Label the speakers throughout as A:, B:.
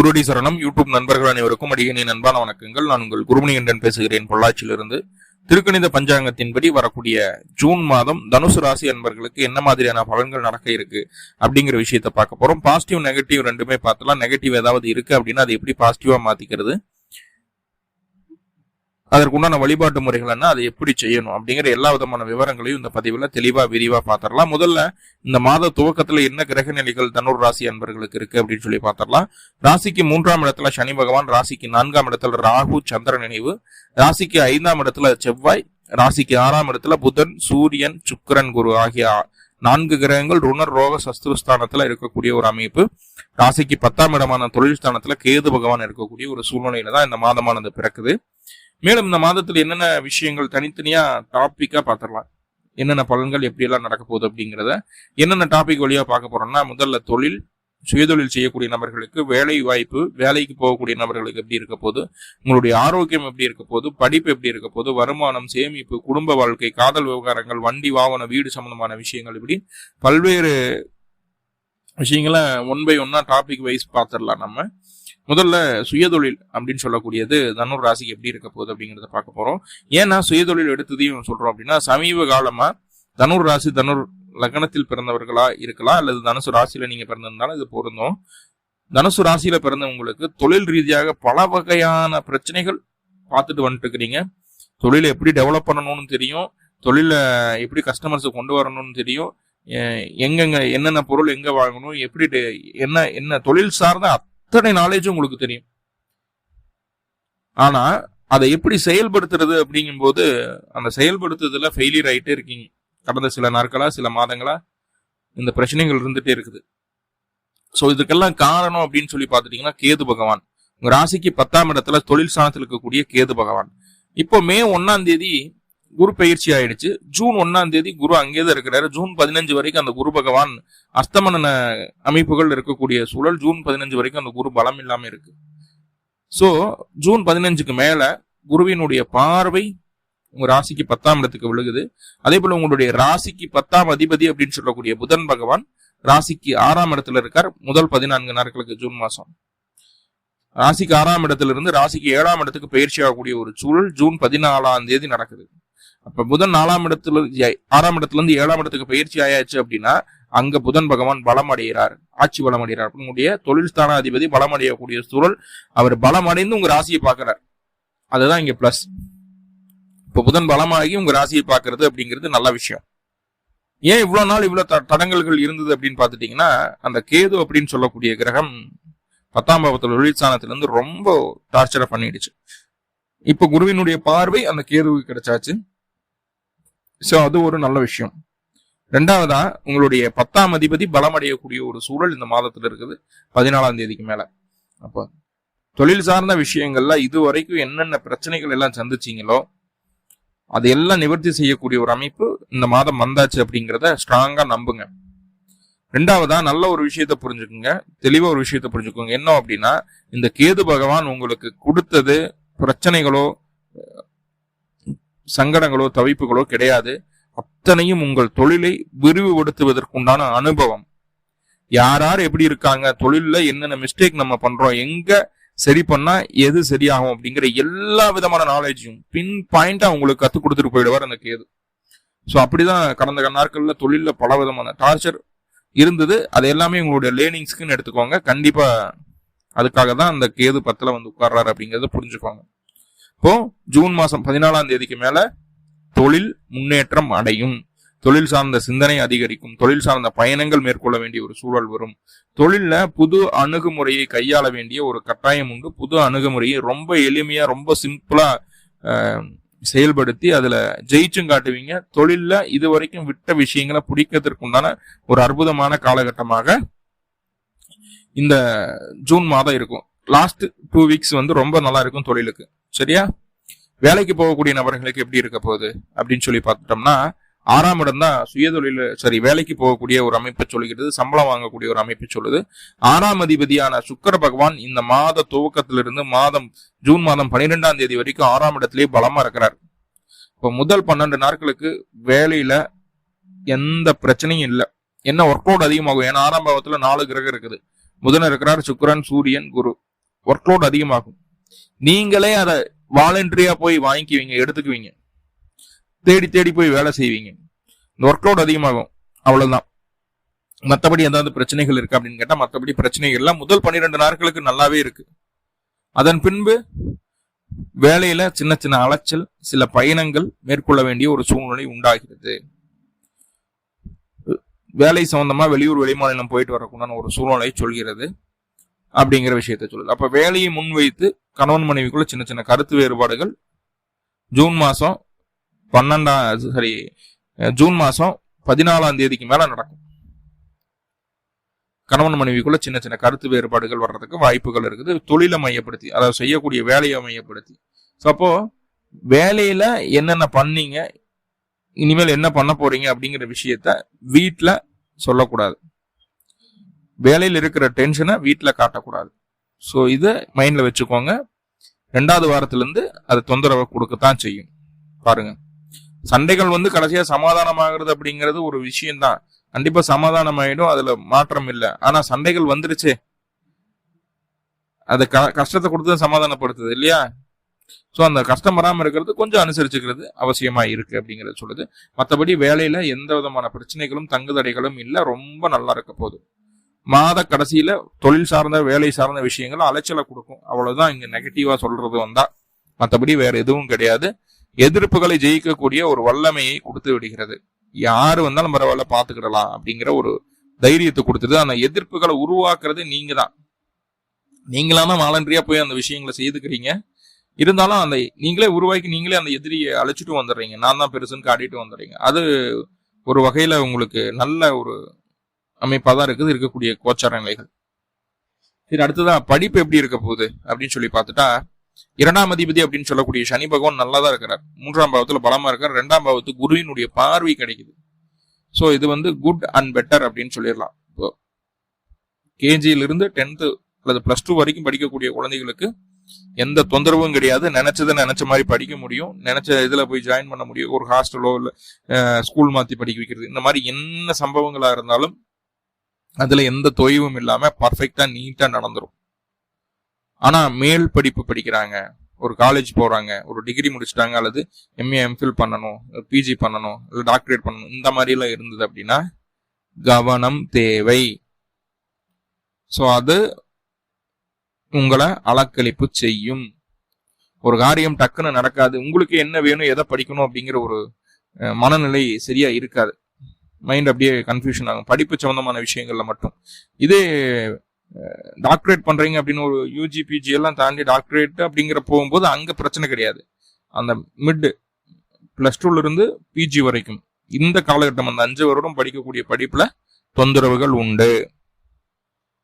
A: குருடி சரணம். யூடியூப் நண்பர்கள் அனைவருக்கும் அடிகணி அன்பான வணக்கங்கள். நான் உங்கள் குருமணிகண்டன் பேசுகிறேன். பொள்ளாச்சியிலிருந்து திருக்கணித பஞ்சாங்கத்தின்படி வரக்கூடிய ஜூன் மாதம் தனுசு ராசி அன்பர்களுக்கு என்ன மாதிரியான பலன்கள் நடக்க இருக்கு அப்படிங்கிற விஷயத்த பார்க்க போறோம். பாசிட்டிவ் நெகட்டிவ் ரெண்டுமே பார்த்தலாம். நெகட்டிவ் ஏதாவது இருக்கு அப்படின்னா அதை எப்படி பாசிட்டிவா மாத்திக்கிறது? அதற்குண்டான வழிபாட்டு முறைகள் என்ன அதை எப்படி செய்யணும் அப்படிங்கிற எல்லா விதமான விவரங்களையும் இந்த பதிவில் தெளிவாக விரிவாக பார்த்துடலாம் முதல்ல இந்த மாத துவக்கத்தில் என்ன கிரக நிலைகள் தனுர் ராசி அன்பர்களுக்கு இருக்கு அப்படின்னு சொல்லி பார்த்துடலாம் ராசிக்கு மூன்றாம் இடத்துல சனி பகவான் ராசிக்கு நான்காம் இடத்துல ராகு சந்திர நினைவு ராசிக்கு ஐந்தாம் இடத்துல செவ்வாய் ராசிக்கு ஆறாம் இடத்துல புதன் சூரியன் சுக்கரன் குரு ஆகிய நான்கு கிரகங்கள் ருணர் ரோக சஸ்திரஸ்தானத்துல இருக்கக்கூடிய ஒரு அமைப்பு. ராசிக்கு பத்தாம் இடமான தொழில் ஸ்தானத்தில் கேது பகவான் இருக்கக்கூடிய ஒரு சூழ்நிலையில தான் இந்த மாதமானது பிறக்குது. மேலும் இந்த மாதத்தில் என்னென்ன விஷயங்கள் தனித்தனியா டாப்பிக்காக பார்த்துடலாம் என்னென்ன பலன்கள் எப்படியெல்லாம் நடக்க போகுது அப்படிங்கிறத என்னென்ன டாபிக் வழியா பார்க்க போறோம்னா முதல்ல தொழில் சுயதொழில் செய்யக்கூடிய நபர்களுக்கு வேலை வாய்ப்பு வேலைக்கு போகக்கூடிய நபர்களுக்கு எப்படி இருக்க போது உங்களுடைய ஆரோக்கியம் எப்படி இருக்க போது படிப்பு எப்படி இருக்க போது வருமானம் சேமிப்பு குடும்ப வாழ்க்கை காதல் விவகாரங்கள் வண்டி வாகனம் வீடு சம்பந்தமான விஷயங்கள் இப்படி பல்வேறு விஷயங்களை ஒன் பை ஒன்னா டாபிக் வைஸ் பார்த்துடலாம் நம்ம. முதல்ல சுயதொழில் அப்படின்னு சொல்லக்கூடியது தனுர் ராசிக்கு எப்படி இருக்க போகுது அப்படிங்கிறத பார்க்க போறோம். ஏன்னா சுயதொழில் எடுத்ததையும் சொல்றோம் அப்படின்னா சமீப காலமா தனுர் ராசி தனுர் லக்னத்தில் பிறந்தவர்களா இருக்கலாம் அல்லது தனுசு ராசியில நீங்க பிறந்திருந்தாலும் இது பொருந்தும். தனுசு ராசியில பிறந்தவங்களுக்கு தொழில் ரீதியாக பல வகையான பிரச்சனைகள் பார்த்துட்டு வந்துட்டு இருக்கிறீங்க. தொழிலை எப்படி டெவலப் பண்ணணும்னு தெரியும். தொழிலை எப்படி கஸ்டமர்ஸை கொண்டு வரணும்னு தெரியும். எங்கெங்க என்னென்ன பொருள் எங்க வாங்கணும் எப்படி டெ- என்ன என்ன தொழில் சார்ந்த அத்தனை நாலேஜும் உங்களுக்கு தெரியும். ஆனா அதை எப்படி செயல்படுத்துறது அப்படிங்கும்போது அந்த செயல்படுத்துறதுல ஃபெயிலியர் ஆகிட்டே இருக்கீங்க. கடந்த சில நாட்களா சில மாதங்களா இந்த பிரச்சனைகள் இருந்துட்டே இருக்குது. ஸோ இதுக்கெல்லாம் காரணம் அப்படின்னு சொல்லி பார்த்துட்டீங்கன்னா கேது பகவான். உங்க ராசிக்கு பத்தாம் இடத்துல தொழில் ஸ்தானத்தில் இருக்கக்கூடிய கேது பகவான். இப்போ மே ஒன்னாம் தேதி குரு பயிற்சி ஆயிடுச்சு. ஜூன் ஒன்னாம் தேதி குரு அங்கேதான் இருக்கிறாரு. ஜூன் பதினஞ்சு வரைக்கும் அந்த குரு பகவான் அஸ்தமன அமைப்புகள் இருக்கக்கூடிய சூழல் ஜூன் பதினஞ்சு வரைக்கும் அந்த குரு பலம் இல்லாம இருக்கு. சோ ஜூன் பதினஞ்சுக்கு மேல குருவினுடைய பார்வை உங்க ராசிக்கு பத்தாம் இடத்துக்கு விழுகுது. அதே போல உங்களுடைய ராசிக்கு பத்தாம் அதிபதி அப்படின்னு சொல்லக்கூடிய புதன் பகவான் ராசிக்கு ஆறாம் இடத்துல இருக்கார். முதல் பதினான்கு நாட்களுக்கு ஜூன் மாசம். ராசிக்கு ஆறாம் இடத்துல இருந்து ராசிக்கு ஏழாம் இடத்துக்கு பயிற்சி ஆகக்கூடிய ஒரு சூழல் ஜூன் பதினாலாம் தேதி நடக்குது. அப்ப புதன் நாலாம் இடத்துல ஆறாம் இடத்துல இருந்து ஏழாம் இடத்துக்கு பயிற்சி ஆயாச்சு அப்படின்னா அங்க புதன் பகவான் பலம் அடைகிறார். ஆட்சி பலம் அடைகிறார். உங்களுடைய தொழில் ஸ்தானாதிபதி பலம் அடையக்கூடிய சூழல் அவர் பலம் அடைந்து உங்க ராசியை பார்க்கிறார். அதுதான் இங்க பிளஸ் இப்ப புதன் பலமாகி உங்க ராசியை பார்க்கறது அப்படிங்கிறது நல்ல விஷயம். ஏன் இவ்வளவு நாள் இவ்வளவு த- தடங்கல்கள் இருந்தது அப்படின்னு பாத்துட்டீங்கன்னா அந்த கேது அப்படின்னு சொல்லக்கூடிய கிரகம் பத்தாம் பாவத்துல தொழிற்சானத்துல இருந்து ரொம்ப டார்ச்சரை பண்ணிடுச்சு. இப்ப குருவினுடைய பார்வை அந்த கேதுவுக்கு கிடைச்சாச்சு. ஸோ அது ஒரு நல்ல விஷயம். ரெண்டாவதா உங்களுடைய பத்தாம் அதிபதி பலமடையக்கூடிய ஒரு சூழல் இந்த மாதத்துல இருக்குது. பதினாலாம் தேதிக்கு மேல. அப்போ தொழில் சார்ந்த விஷயங்கள்ல இது வரைக்கும் என்னென்ன பிரச்சனைகள் எல்லாம் சந்திச்சீங்களோ அதையெல்லாம் நிவர்த்தி செய்யக்கூடிய ஒரு அமைப்பு இந்த மாதம் வந்தாச்சு அப்படிங்கிறத ஸ்ட்ராங்கா நம்புங்க. ரெண்டாவதா நல்ல ஒரு விஷயத்த புரிஞ்சுக்குங்க. தெளிவா ஒரு விஷயத்த புரிஞ்சுக்கோங்க. என்ன அப்படின்னா இந்த கேது பகவான் உங்களுக்கு கொடுத்தது பிரச்சனைகளோ சங்கடங்களோ தவிப்புகளோ கிடையாது. அத்தனையும் உங்கள் தொழிலை விரிவுபடுத்துவதற்குண்டான அனுபவம். யார் யார் எப்படி இருக்காங்க? தொழிலில் என்னென்ன மிஸ்டேக் நம்ம பண்றோம்? எங்க சரி பண்ணா எது சரியாகும்? அப்படிங்கிற எல்லா விதமான நாலேஜையும் பின் பாயிண்டா உங்களுக்கு கற்றுக் கொடுத்துட்டு போயிடுவார் அந்த கேது. ஸோ அப்படிதான் கடந்த நாட்களில் தொழிலில் பல விதமான டார்ச்சர் இருந்தது. அது எல்லாமே உங்களுடைய லேர்னிங்ஸ்க்குன்னு எடுத்துக்கோங்க. கண்டிப்பா அதுக்காக தான் அந்த கேது பத்தில் வந்து உட்கார்றாரு அப்படிங்கிறத புரிஞ்சுக்கோங்க. இப்போ ஜூன் மாசம் பதினாலாம் தேதிக்கு மேல தொழில் முன்னேற்றம் அடையும். தொழில் சார்ந்த சிந்தனை அதிகரிக்கும். தொழில் சார்ந்த பயணங்கள் மேற்கொள்ள வேண்டிய ஒரு சூழல் வரும். தொழில்ல புது அணுகுமுறையை கையாள வேண்டிய ஒரு கட்டாயம் உண்டு. புது அணுகுமுறையை ரொம்ப எளிமையா ரொம்ப சிம்பிளா செயல்படுத்தி அதுல ஜெயிச்சும் காட்டுவீங்க. தொழில்ல இது வரைக்கும் விட்ட விஷயங்களை பிடிக்கிறதுக்குண்டான ஒரு அற்புதமான காலகட்டமாக இந்த ஜூன் மாதம் இருக்கும். லாஸ்ட் டூ வீக்ஸ் வந்து ரொம்ப நல்லா இருக்கும் தொழிலுக்கு. சரியா? வேலைக்கு போகக்கூடிய நபர்களுக்கு எப்படி இருக்க போகுது? அப்படின்னு சொல்லி பார்த்துட்டோம்னா ஆறாம் இடம் தான் சுயதொழில் சரி வேலைக்கு போகக்கூடிய ஒரு அமைப்பை சொல்லுகிறது சம்பளம் வாங்கக்கூடிய ஒரு அமைப்பை சொல்லுது. ஆறாம் அதிபதியான சுக்கர பகவான் இந்த மாத துவக்கத்திலிருந்து மாதம் ஜூன் மாதம் பன்னிரெண்டாம் தேதி வரைக்கும் ஆறாம் இடத்திலேயே பலமா இருக்கிறார். இப்போ முதல் பன்னெண்டு நாட்களுக்கு வேலையில எந்த பிரச்சனையும் இல்லை. என்ன ஒர்க் அவுட் அதிகமாகும். ஏன்னா ஆறாம் பாவத்துல நாலு கிரகம் இருக்குது. புதன் இருக்கிறார் சுக்கிரன் சூரியன் குரு. ஒர்க் லோட் அதிகமாகும். நீங்களே அதை வாலண்டரியா போய் வாங்கிக்குவீங்க எடுத்துக்குவீங்க. தேடி தேடி போய் வேலை செய்வீங்க. இந்த ஒர்க் லோட் அதிகமாகும். அவ்வளவுதான். மற்றபடி ஏதாவது பிரச்சனைகள் இருக்கு அப்படின்னு கேட்டால் மற்றபடி பிரச்சனைகள் எல்லாம் முதல் பன்னிரெண்டு நாட்களுக்கு நல்லாவே இருக்கு. அதன் பின்பு வேலையில சின்ன சின்ன அலைச்சல் சில பயணங்கள் மேற்கொள்ள வேண்டிய ஒரு சூழ்நிலை உண்டாகிறது. வேலை சம்பந்தமா வெளியூர் வெளிமாநிலம் போயிட்டு வரக்கூடாதுன்னு ஒரு சூழ்நிலை சொல்கிறது. அப்படிங்கிற விஷயத்த சொல்லுது. அப்ப வேலையை முன்வைத்து கணவன் மனைவிக்குள்ள சின்ன சின்ன கருத்து வேறுபாடுகள் ஜூன் மாசம் பன்னெண்டாம் சாரி ஜூன் மாசம் பதினாலாம் தேதிக்கு மேல நடக்கும். கணவன் மனைவிக்குள்ள சின்ன சின்ன கருத்து வேறுபாடுகள் வர்றதுக்கு வாய்ப்புகள் இருக்குது. தொழிலை மையப்படுத்தி அதாவது செய்யக்கூடிய வேலையை மையப்படுத்தி. ஸோ அப்போ வேலையில என்னென்ன பண்ணீங்க இனிமேல் என்ன பண்ண போறீங்க அப்படிங்கிற விஷயத்த வீட்டில் சொல்லக்கூடாது. வேலையில் இருக்கிற டென்ஷனை வீட்டில் காட்டக்கூடாது. ஸோ இதை மைண்டில் வச்சுக்கோங்க. ரெண்டாவது வாரத்திலேருந்து அது தொந்தரவை கொடுக்கத்தான் செய்யும். பாருங்க. சண்டைகள் வந்து கடைசியா சமாதானம் ஆகுறது அப்படிங்கிறது ஒரு விஷயம்தான். கண்டிப்பாக சமாதானம் ஆயிடும் அதில் மாற்றம் இல்லை. ஆனால் சண்டைகள் வந்துருச்சே. அது க கஷ்டத்தை கொடுத்து சமாதானப்படுத்துது இல்லையா? ஸோ அந்த கஷ்டம் வராமல் இருக்கிறது கொஞ்சம் அனுசரிச்சுக்கிறது அவசியமா இருக்கு அப்படிங்கிறத சொல்லுது. மற்றபடி வேலையில எந்த விதமான பிரச்சனைகளும் தங்குதடைகளும் இல்லை. ரொம்ப நல்லா இருக்க போகுது. மாத கடைசியில தொழில் சார்ந்த வேலை சார்ந்த விஷயங்கள் அலைச்சலை கொடுக்கும். அவ்வளவுதான் இங்க நெகட்டிவா சொல்றது வந்தா. மற்றபடி வேற எதுவும் கிடையாது. எதிர்ப்புகளை ஜெயிக்கக்கூடிய ஒரு வல்லமையை கொடுத்து விடுகிறது. யாரு வந்தாலும் பரவாயில்ல பாத்துக்கிடலாம் அப்படிங்கிற ஒரு தைரியத்தை கொடுத்துருது அந்த எதிர்ப்புகளை உருவாக்குறது நீங்க தான் நீங்களா தான் போய் அந்த விஷயங்களை செய்துக்கிறீங்க. இருந்தாலும் அந்த நீங்களே உருவாக்கி நீங்களே அந்த எதிரியை அழைச்சிட்டு வந்துடுறீங்க. நான் தான் பெருசுன்னு காட்டிட்டு வந்துடுறீங்க. அது ஒரு வகையில உங்களுக்கு நல்ல ஒரு அமைப்பாக தான் இருக்குது இருக்கக்கூடிய கோச்சார நிலைகள். இது அடுத்ததான் படிப்பு எப்படி இருக்க போகுது அப்படின்னு சொல்லி பார்த்துட்டா இரண்டாம் அதிபதி அப்படின்னு சொல்லக்கூடிய சனி பகவான் நல்லா தான் இருக்கிறார். மூன்றாம் பாவத்தில் பலமாக இருக்கார். ரெண்டாம் பாவத்து குருவினுடைய பார்வை கிடைக்குது. ஸோ இது வந்து குட் அண்ட் பெட்டர் அப்படின்னு சொல்லிடலாம். இப்போ கேஜியிலிருந்து டென்த்து அல்லது ப்ளஸ் டூ வரைக்கும் படிக்கக்கூடிய குழந்தைகளுக்கு எந்த தொந்தரவும் கிடையாது. நினைச்சதை நினைச்ச மாதிரி படிக்க முடியும். நினைச்ச இதில் போய் ஜாயின் பண்ண முடியும். ஒரு ஹாஸ்டலோ இல்லை ஸ்கூல் மாற்றி படிக்க வைக்கிறது. இந்த மாதிரி என்ன சம்பவங்களாக இருந்தாலும் அதில் எந்த தொய்வும் இல்லாமல் பர்ஃபெக்டாக நீட்டாக நடந்துடும் ஆனால் மேல் படிப்பு படிக்கிறாங்க. ஒரு காலேஜ் போகிறாங்க ஒரு டிகிரி முடிச்சிட்டாங்க. அல்லது எம்ஏ எம்ஃபில் பண்ணணும். பிஜி பண்ணணும். இல்லை டாக்டரேட் பண்ணணும். இந்த மாதிரிலாம் இருந்தது அப்படின்னா கவனம் தேவை. ஸோ அது உங்களை அலக்களிப்பு செய்யும். ஒரு காரியம் டக்குன்னு நடக்காது. உங்களுக்கு என்ன வேணும் எதை படிக்கணும் அப்படிங்கிற ஒரு மனநிலை சரியா இருக்காது. மைண்ட் அப்படியே கன்ஃபியூஷன் ஆகும். படிப்பு சம்மந்தமான விஷயங்கள்ல மட்டும். இதே டாக்டரேட் பண்றீங்க அப்படின்னு ஒரு யூஜி பிஜி எல்லாம் தாண்டி டாக்டரேட் அப்படிங்கிற போகும்போது அங்கே பிரச்சனை கிடையாது. அந்த மிட் பிளஸ் டூல இருந்து பிஜி வரைக்கும். இந்த காலகட்டம் அந்த அஞ்சு வருடம் படிக்கக்கூடிய படிப்புல தொந்தரவுகள் உண்டு.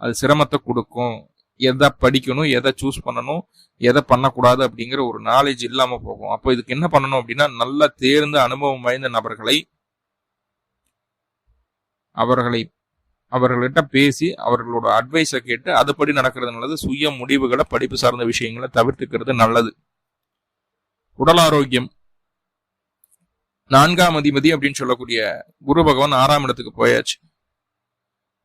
A: அது சிரமத்தை கொடுக்கும். எதை படிக்கணும் எதை சூஸ் பண்ணணும் எதை பண்ணக்கூடாது அப்படிங்கிற ஒரு நாலேஜ் இல்லாமல் போகும். அப்போ இதுக்கு என்ன பண்ணணும் அப்படின்னா நல்லா தேர்ந்த அனுபவம் வாய்ந்த நபர்களை அவர்களை அவர்கள்கிட்ட பேசி அவர்களோட அட்வைஸை கேட்டு அதுபடி நடக்கிறது நல்லது. சுய முடிவுகளை படிப்பு சார்ந்த விஷயங்களை தவிர்த்துக்கிறது நல்லது. உடல் ஆரோக்கியம். நான்காம் அதிபதி அப்படின்னு சொல்லக்கூடிய குரு பகவான் ஆறாம் இடத்துக்கு போயாச்சு.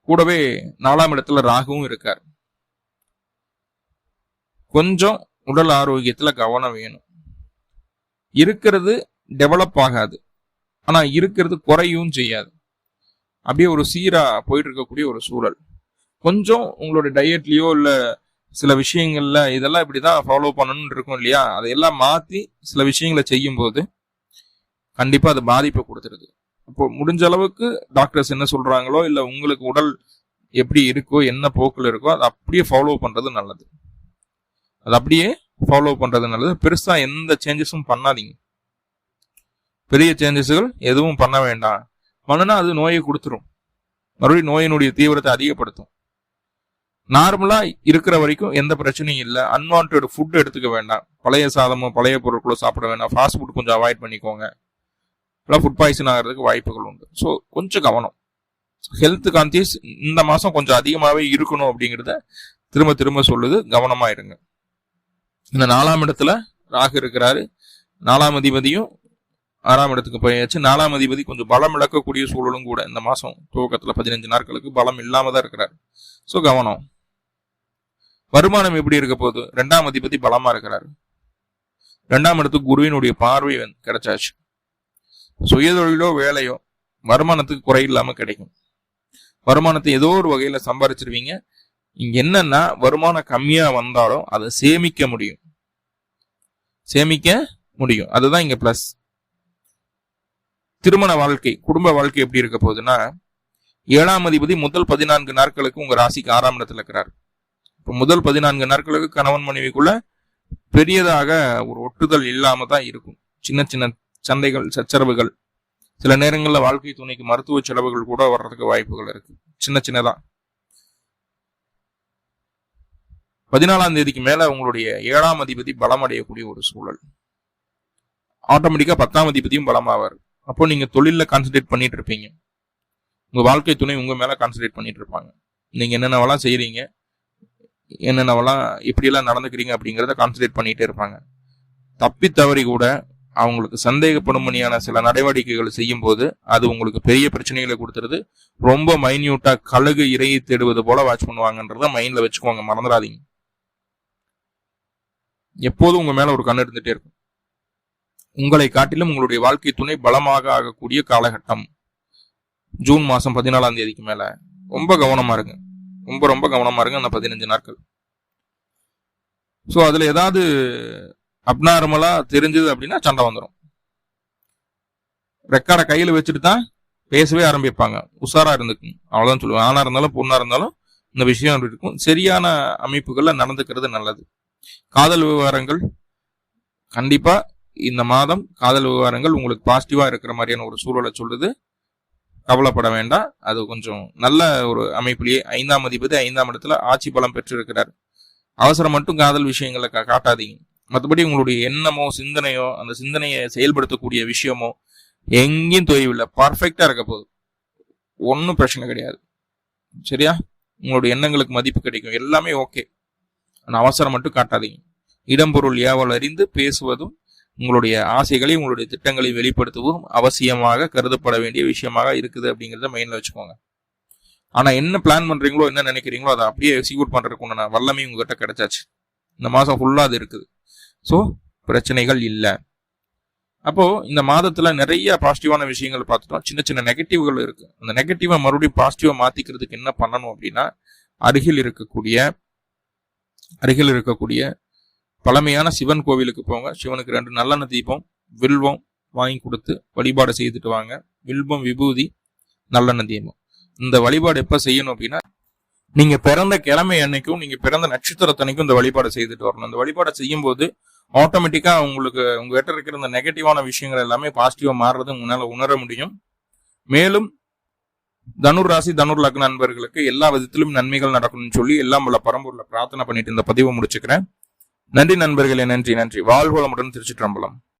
A: கூடவே நாலாம் இடத்துல ராகுவும் இருக்கார். கொஞ்சம் உடல் ஆரோக்கியத்துல கவனம் வேணும். இருக்கிறது டெவலப் ஆகாது. ஆனா இருக்கிறது குறையும் செய்யாது. அப்படியே ஒரு சீராக போயிட்டு இருக்கக்கூடிய ஒரு சூழல். கொஞ்சம் உங்களோட டயட்லேயோ இல்லை சில விஷயங்கள்ல இதெல்லாம் இப்படி தான் ஃபாலோ பண்ணணும்னு இருக்கும் இல்லையா? அதையெல்லாம் மாற்றி சில விஷயங்களை செய்யும்போது கண்டிப்பாக அது பாதிப்பை கொடுத்துருது. இப்போ முடிஞ்ச அளவுக்கு டாக்டர்ஸ் என்ன சொல்கிறாங்களோ இல்லை உங்களுக்கு உடல் எப்படி இருக்கோ என்ன போக்கில் இருக்கோ அதை அப்படியே ஃபாலோ பண்ணுறது நல்லது. அது அப்படியே ஃபாலோ பண்ணுறது நல்லது. பெருசாக எந்த சேஞ்சஸும் பண்ணாதீங்க. பெரிய சேஞ்சஸுகள் எதுவும் பண்ண வேண்டாம். பண்ணுனா அது நோயை கொடுத்துரும். மறுபடியும் நோயினுடைய தீவிரத்தை அதிகப்படுத்தும். நார்மலா இருக்கிற வரைக்கும் எந்த பிரச்சனையும் இல்லை. அன்வான்ட் ஃபுட் எடுத்துக்க வேண்டாம். பழைய சாதமோ பழைய பொருட்களோ சாப்பிட வேண்டாம். ஃபாஸ்ட் ஃபுட் கொஞ்சம் அவாய்ட் பண்ணிக்கோங்க. இல்லை ஃபுட் பாய்சன் ஆகிறதுக்கு வாய்ப்புகள் உண்டு. ஸோ கொஞ்சம் கவனம். ஹெல்த் கான்சியஸ் இந்த மாதம் கொஞ்சம் அதிகமாகவே இருக்கணும் அப்படிங்கிறத திரும்ப திரும்ப சொல்லுது. கவனமாக இருங்க. இந்த நாலாம் இடத்துல ராகு இருக்கிறாரு. நாலாம் அதிபதியும் ஆறாம் இடத்துக்கு போயாச்சு. நாலாம் அதிபதி கொஞ்சம் பலம் இழக்கக்கூடிய சூழலும் கூட இந்த மாதம் துவக்கத்தில் பதினஞ்சு நாட்களுக்கு பலம் இல்லாம தான் இருக்கிறார். ஸோ கவனம். வருமானம் எப்படி இருக்க போகுது? ரெண்டாம் அதிபதி பலமாக இருக்கிறாரு. ரெண்டாம் இடத்துக்கு குருவினுடைய பார்வை கிடைச்சாச்சு. சுயதொழிலோ வேலையோ வருமானத்துக்கு குறை இல்லாமல் கிடைக்கும். வருமானத்தை ஏதோ ஒரு வகையில் சம்பாரிச்சிருவீங்க. இங்கே என்னன்னா வருமானம் கம்மியாக வந்தாலும் அதை சேமிக்க முடியும். சேமிக்க முடியும். அதுதான் இங்கே ப்ளஸ் திருமண வாழ்க்கை குடும்ப வாழ்க்கை எப்படி இருக்க போகுதுன்னா ஏழாம் அதிபதி முதல் பதினான்கு நாட்களுக்கு உங்க ராசிக்கு ஆறாம் இடத்துல இருக்கிறார். இப்போ முதல் பதினான்கு நாட்களுக்கு கணவன் மனைவிக்குள்ள பெரியதாக ஒரு ஒட்டுதல் இல்லாம தான் இருக்கும். சின்ன சின்ன சந்தைகள் சச்சரவுகள். சில நேரங்களில் வாழ்க்கை துணைக்கு மருத்துவ செலவுகள் கூட வர்றதுக்கு வாய்ப்புகள் இருக்கு. சின்ன சின்னதா. பதினாலாம் தேதிக்கு மேல உங்களுடைய ஏழாம் அதிபதி பலம் அடையக்கூடிய ஒரு சூழல். ஆட்டோமேட்டிக்கா பத்தாம் அதிபதியும் பலமாவார். அப்போ நீங்க தொழில கான்சென்ட்ரேட் பண்ணிட்டு இருப்பீங்க உங்க வாழ்க்கை துணை உங்க மேல கான்சென்ட்ரேட் பண்ணிட்டு இருப்பாங்க நீங்க என்னென்னவெல்லாம் செய்யறீங்க என்னென்னவெல்லாம் எப்படியெல்லாம் நடந்துக்கிறீங்க அப்படிங்கிறத கான்சென்ட்ரேட் பண்ணிட்டே இருப்பாங்க. தப்பி தவறி கூட அவங்களுக்கு சந்தேகப்படும்படியான சில நடவடிக்கைகள் செய்யும் போது அது உங்களுக்கு பெரிய பிரச்சனைகளை கொடுத்துருது. ரொம்ப மைன்யூட்டா கழுகு இறையை தேடுவது போல வாட்ச் பண்ணுவாங்கன்றத மைண்ட்ல வச்சுக்கோங்க மறந்துடாதீங்க. எப்போதும் உங்க மேல ஒரு கண் இருந்துட்டே இருக்கும். உங்களை காட்டிலும் உங்களுடைய வாழ்க்கை துணை பலமாக ஆகக்கூடிய காலகட்டம். ஜூன் மாதம் பதினாலாம் தேதிக்கு மேலே. ரொம்ப கவனமாக இருங்க. ரொம்ப ரொம்ப கவனமாக இருங்க அந்த பதினஞ்சு நாட்கள். ஸோ அதில் ஏதாவது அப்நார்மலா தெரிஞ்சது அப்படின்னா சண்டை வந்துடும் ரெக்கார்டை கையில் வச்சுட்டு தான் பேசவே ஆரம்பிப்பாங்க. உஷாராக இருந்துக்கும் அவ்வளோதான் சொல்லுவேன். ஆணாக இருந்தாலும் பொண்ணாக இருந்தாலும் இந்த விஷயம் அப்படி இருக்கும். சரியான அமைப்புகளில் நடந்துக்கிறது நல்லது. காதல் விவகாரங்கள் கண்டிப்பாக இந்த மாதம் காதல் விவகாரங்கள் உங்களுக்கு பாசிட்டிவாக இருக்கிற மாதிரியான ஒரு சூழலை சொல்லுது. கவலைப்பட வேண்டாம். அது கொஞ்சம் நல்ல ஒரு அமைப்பிலேயே ஐந்தாம் அதிபதி ஐந்தாம் இடத்துல ஆட்சி பலம் பெற்றிருக்கிறார். அவசரம் மட்டும் காதல் விஷயங்களை கா- காட்டாதீங்க. மற்றபடி உங்களுடைய எண்ணமோ சிந்தனையோ அந்த சிந்தனையை செயல்படுத்தக்கூடிய விஷயமோ எங்கேயும் தொய்வில்லை. பர்ஃபெக்டாக இருக்க போகுது. ஒன்றும் பிரச்சனை கிடையாது. சரியா? உங்களுடைய எண்ணங்களுக்கு மதிப்பு கிடைக்கும். எல்லாமே ஓகே ஆனால் அவசரம் மட்டும் காட்டாதீங்க. இடம்பொருள் ஏவல் அறிந்து பேசுவதும் உங்களுடைய ஆசைகளையும் உங்களுடைய திட்டங்களையும் வெளிப்படுத்துவதும் அவசியமாக கருதப்பட வேண்டிய விஷயமாக இருக்குது அப்படிங்கிறத மைண்டில் வச்சுக்கோங்க. ஆனால் என்ன பிளான் பண்ணுறீங்களோ என்ன நினைக்கிறீங்களோ அதை அப்படியே எக்ஸிக்யூட் பண்ணுறதுக்கு உண்டான வல்லமை உங்ககிட்ட கிடைச்சாச்சு. இந்த மாதம் ஃபுல்லாக அது இருக்குது. ஸோ பிரச்சனைகள் இல்லை. அப்போது இந்த மாதத்தில் நிறைய பாசிட்டிவான விஷயங்கள் பார்த்துட்டோம். சின்ன சின்ன நெகட்டிவ்கள் இருக்குது அந்த நெகட்டிவை மறுபடியும் பாசிட்டிவாக மாற்றிக்கிறதுக்கு என்ன பண்ணணும் அப்படின்னா அருகில் இருக்கக்கூடிய அருகில் இருக்கக்கூடிய பழமையான சிவன் கோவிலுக்கு போங்க. சிவனுக்கு ரெண்டு நல்லெண்ணெய் தீபம் வில்வம் வாங்கி கொடுத்து வழிபாடு செய்துட்டு வாங்க. வில்வம் விபூதி நல்லெண்ணெய் தீபம். இந்த வழிபாடு எப்போ செய்யணும் அப்படின்னா நீங்க பிறந்த கிழமை அன்னைக்கும் நீங்க பிறந்த நட்சத்திரத்தன்னைக்கும் இந்த வழிபாடு செய்துட்டு வரணும். இந்த வழிபாடு செய்யும் போது ஆட்டோமேட்டிக்கா உங்களுக்கு உங்ககிட்ட இருக்கிற இந்த நெகட்டிவான விஷயங்கள் எல்லாமே பாசிட்டிவா மாறுறது உங்களால உணர முடியும். மேலும் தனுர் ராசி தனுர் லக்ன நண்பர்களுக்கு எல்லா விதத்திலும் நன்மைகள் நடக்கணும்னு சொல்லி எல்லாம் உள்ள பரம்பூர்ல பிரார்த்தனை பண்ணிட்டு இந்த பதிவை முடிச்சுக்கிறேன். நன்றி நண்பர்களே நன்றி நன்றி. வாழ்வளமுடன் திருச்சிற்றம்பலம்.